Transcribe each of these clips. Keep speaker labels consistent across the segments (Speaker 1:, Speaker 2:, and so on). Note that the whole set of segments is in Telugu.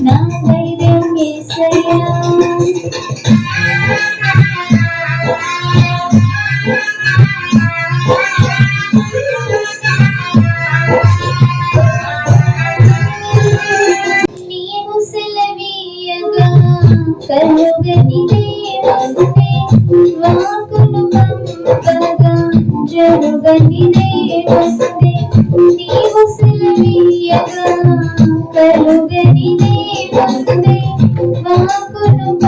Speaker 1: నా ధైర్యం ఏసయ్యా కలుగని దేవుడే వాకును పంపగా జరుగని దేవుడే Vamos por um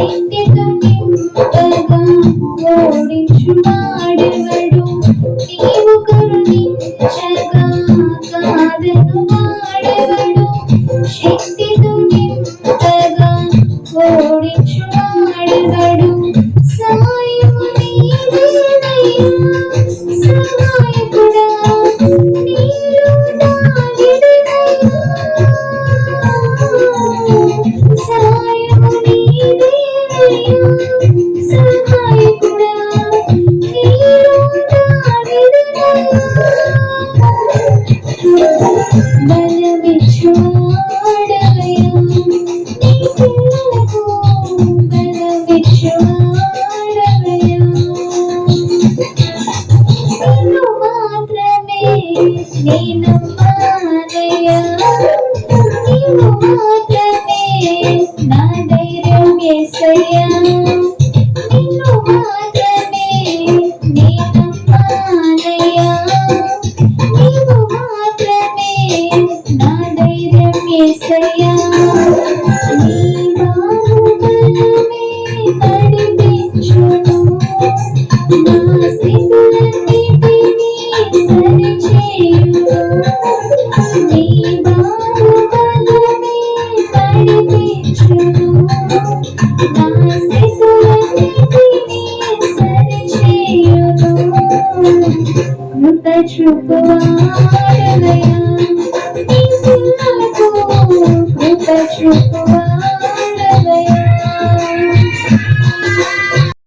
Speaker 1: todos. నేను మారయా నీవు మాత్రమే నా ధైర్యం ఏసయ్యా నిన్ను మాత్రమే నేను మారయా నీవు మాత్రమే నా ధైర్యం ఏసయ్యా. Thank you.